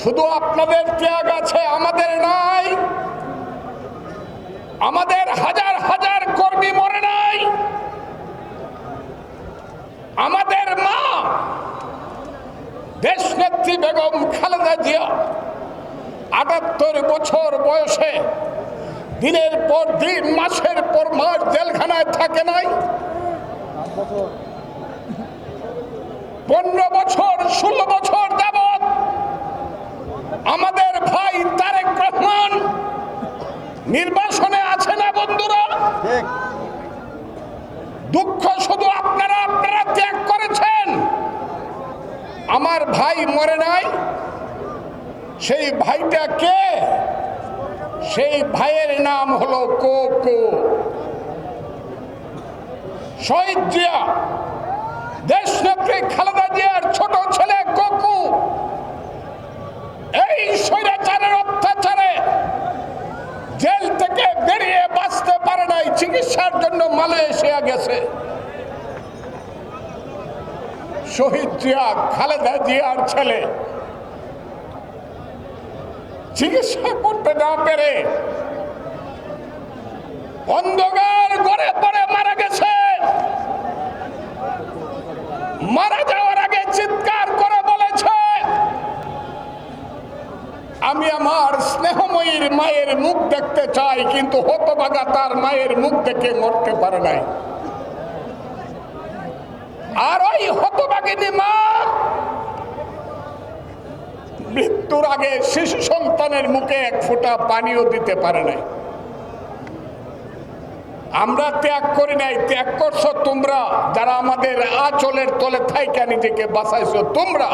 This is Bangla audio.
শুধু আপনাদের ত্যাগ আছে আমাদের নাই। আমাদের হাজার হাজার কর্মী মরে নাই। আমাদের মা, দেশনেত্রী বেগম খালেদা জিয়া, আটাত্তর বছর বয়সে দিনের পর দিন, মাসের পর মাস জেলখানায় থাকে নাই। পনেরো বছর, ষোলো বছর আমাদের ভাই তারেক রহমান নির্বাসনে আছে না বন্ধুরা? দুঃখ শুধু আপনারা আপনারা ত্যাগ করেছেন। আমার ভাই মরে নাই। সেই ভাইটা কে? সেই ভাইয়ের নাম হলো কোকো। শহীদ জিয়া দেশনেত্রী খালেদা জিয়ার ছোট ছেলে কোকু এই স্বৈরাচারের অত্যাচারে জেল থেকে বেরিয়ে বাঁচতে পারে নাই, চিকিৎসার জন্য মালয়েশিয়া গেছে। শহীদ জিয়া, খালেদা জিয়ার ছেলে। চিকিৎসা করতে না পেরে অন্ধকার ঘরে পড়ে মারা গেছে মারা যাওয়ার আগে চিৎকার করে বলেছে আমি আমার স্নেহময়ীর মায়ের মুখ দেখতে চাই, কিন্তু হতবাগা তার মায়ের মুখ দেখে মরতে পারে নাই। আর ওই হতবাগিনী মা মৃত্যুর আগে শিশু সন্তানের মুখে এক ফোঁটা পানিও দিতে পারে নাই। আমরা ত্যাগ করি নাই, ত্যাগ করছ তোমরা, যারা আমাদের আঁচলের তলে থাইকা নিজেকে বাঁচাইছো তোমরা।